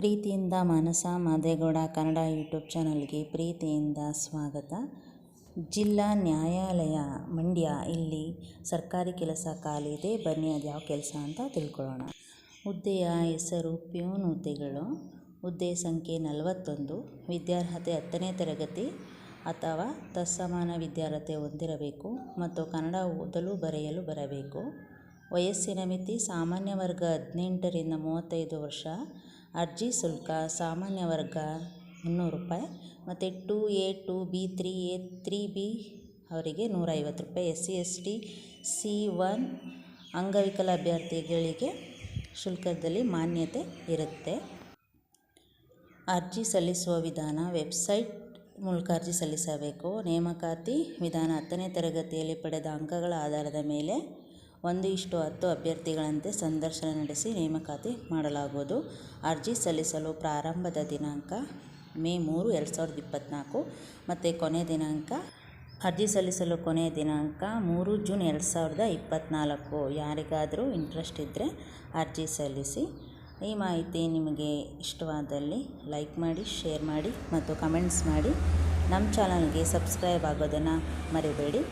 ಪ್ರೀತಿಯಿಂದ ಮಾನಸ ಮಾದೇಗೌಡ ಕನ್ನಡ ಯೂಟ್ಯೂಬ್ ಚಾನಲ್ಗೆ ಪ್ರೀತಿಯಿಂದ ಸ್ವಾಗತ. ಜಿಲ್ಲಾ ನ್ಯಾಯಾಲಯ ಮಂಡ್ಯ, ಇಲ್ಲಿ ಸರ್ಕಾರಿ ಕೆಲಸ ಖಾಲಿ ಇದೆ. ಬನ್ನಿ, ಅದು ಯಾವ ಕೆಲಸ ಅಂತ ತಿಳ್ಕೊಳ್ಳೋಣ. ಹುದ್ದೆಯ ಹೆಸರು ಪ್ಯೂನ್ ಹುದ್ದೆಗಳು. ಹುದ್ದೆ ಸಂಖ್ಯೆ ನಲವತ್ತೊಂದು. ವಿದ್ಯಾರ್ಹತೆ ಹತ್ತನೇ ತರಗತಿ ಅಥವಾ ತತ್ಸಮಾನ ವಿದ್ಯಾರ್ಹತೆ ಹೊಂದಿರಬೇಕು ಮತ್ತು ಕನ್ನಡ ಓದಲು ಬರೆಯಲು ಬರಬೇಕು. ವಯಸ್ಸಿನ ಮಿತಿ, ಸಾಮಾನ್ಯ ವರ್ಗ ಹದಿನೆಂಟರಿಂದ ಮೂವತ್ತೈದು ವರ್ಷ. ಅರ್ಜಿ ಶುಲ್ಕ, ಸಾಮಾನ್ಯ ವರ್ಗ ಮುನ್ನೂರು ರೂಪಾಯಿ ಮತ್ತು two A, two B, three A, three B ಅವರಿಗೆ ನೂರೈವತ್ತು ರೂಪಾಯಿ. S C, S T, C one ಅಂಗವಿಕಲ ಅಭ್ಯರ್ಥಿಗಳಿಗೆ ಶುಲ್ಕದಲ್ಲಿ ಮಾನ್ಯತೆ ಇರುತ್ತೆ. ಅರ್ಜಿ ಸಲ್ಲಿಸುವ ವಿಧಾನ, ವೆಬ್ಸೈಟ್ ಮೂಲಕ ಅರ್ಜಿ ಸಲ್ಲಿಸಬೇಕು. ನೇಮಕಾತಿ ವಿಧಾನ ಹತ್ತನೇ ತರಗತಿಯಲ್ಲಿ ಪಡೆದ ಅಂಕಗಳ ಆಧಾರದ ಮೇಲೆ ಒಂದು ಇಷ್ಟು ಹತ್ತು ಅಭ್ಯರ್ಥಿಗಳಂತೆ ಸಂದರ್ಶನ ನಡೆಸಿ ನೇಮಕಾತಿ ಮಾಡಲಾಗುವುದು. ಅರ್ಜಿ ಸಲ್ಲಿಸಲು ಪ್ರಾರಂಭದ ದಿನಾಂಕ ಮೇ ಮೂರು, ಎರಡು ಸಾವಿರದ ಇಪ್ಪತ್ತ್ನಾಲ್ಕು ಮತ್ತು ಕೊನೆಯ ದಿನಾಂಕ ಅರ್ಜಿ ಸಲ್ಲಿಸಲು ಕೊನೆಯ ದಿನಾಂಕ ಮೂರು ಜೂನ್, ಎರಡು ಸಾವಿರದ ಇಪ್ಪತ್ತ್ನಾಲ್ಕು ಯಾರಿಗಾದರೂ ಇಂಟ್ರೆಸ್ಟ್ ಇದ್ದರೆ ಅರ್ಜಿ ಸಲ್ಲಿಸಿ. ಈ ಮಾಹಿತಿ ನಿಮಗೆ ಇಷ್ಟವಾದಲ್ಲಿ ಲೈಕ್ ಮಾಡಿ ಶೇರ್ ಮಾಡಿ ಮತ್ತು ಕಮೆಂಟ್ಸ್ ಮಾಡಿ. ನಮ್ಮ ಚಾನಲ್ಗೆ ಸಬ್ಸ್ಕ್ರೈಬ್ ಆಗೋದನ್ನು ಮರಿಬೇಡಿ.